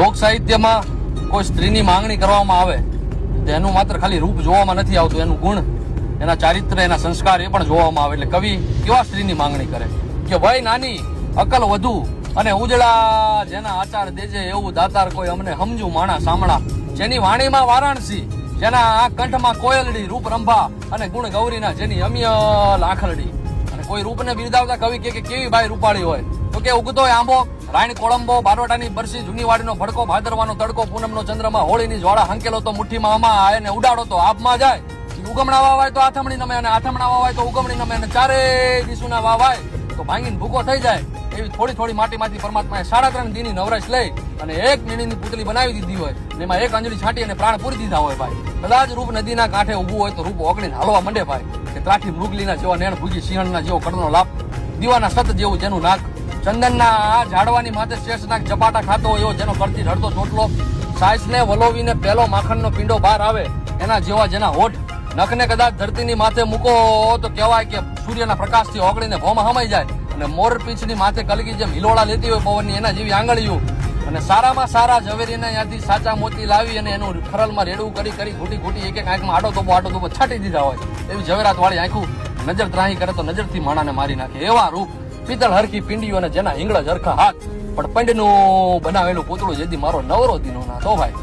લોક સાહિત્યમાં કોઈ સ્ત્રીની માંગણી કરવામાં આવે, તો એનું માત્ર ખાલી રૂપ જોવામાં નથી આવતું, એનું ગુણ, એના ચારિત્ર, એના સંસ્કાર એ પણ જોવામાં આવે. એટલે કવિ કેવા સ્ત્રીની માંગણી કરે? કે વય નાની, અકલ વધુ અને ઉજળા જેના આચાર દેજે એવું દાતાર કોઈ અમને સમજુ માણા સામણા. જેની વાણીમાં વારાણસી, જેના આ કંઠમાં કોયલડી રૂપ રંભા અને ગુણ ગૌરીના જેની અમ્ય લાખલડી. અને કોઈ રૂપને બિરદાવતા કવિ કે કેવી બાઈ રૂપાળી હોય? તો કે ઉગતો આંબો રાણી કોળંબો, બારવાટાની બરસી, જૂની વાડીનો ભડકો, ભાદરવાનો તડકો, પૂનમનો ચંદ્રમાં, હોળીની જ્વાળા, હંકેલો તો મુઠ્ઠીમાં આમાં આય ને ઉડાડો તો આબમાં જાય. ઉગમણા વાવાય તો આથમણી નમે અને આથમણા વાવાય તો ઉગમણી નમે અને ચારે દિશુના વાવાય. તો ભાંગીને ભૂકો થઈ જાય. એવી થોડી થોડી માટીમાંથી પરમાત્માએ સાડા ત્રણ દીની નવરાશ લઈ અને એક મીણીની પૂતળી બનાવી દીધી હોય. અને એમાં એક અંજળી છાંટી અને પ્રાણ પૂરી દીધા હોય ભાઈ. કદાચ રૂપ નદીના કાંઠે ઊભું હોય તો રૂપ ઓગળીને હાલવા માંડે ભાઈ. કે ત્રાઠી મૃગલીના જેવા નેણ ભૂજી સિંહણના જેવો કડનો લાભ દીવાના સત જેવું જેનું નાક. ચંદનના ઝાડવાની માથે શેષ નાક ચપાટા ખાતો હોય જેનો કરતી રડતો ચોટલો. સાઈસને વલોવીને પેલો માખણનો પીંડો બહાર આવે, એના જેવા જેના હોઠ. નખને કદાચ ધરતીની માથે મૂકો તો કહેવાય કે સૂર્યના પ્રકાશથી ઓગળીને ભોમાં હમાઈ જાય. અને મોર પીંછની માથે કલગી જેમ હિલોળા લેતી હોય પવનની એના જેવી આંગળીઓ. અને સારામાં સારા ઝવેરીને ત્યાંથી સાચા મોતી લાવી અને એનું ખરલમાં રેડવું કરી કરી ઘૂટી ઘૂટી એક એક આંખમાં આડો તોપો આડો તોપો છાંટી દીધા હોય. એવી ઝવેરાત વાળી આંખું નજર ત્રાહી કરે તો નજરથી માણાને મારી નાખે. એવા રૂપ પિત્તળ હરખી પિંડીઓ અને જેના હિંગળા જરખા હાથ. પણ પંડનું બનાવેલું પૂતળું જેથી મારો નવરો દીનો ના તો ભાઈ.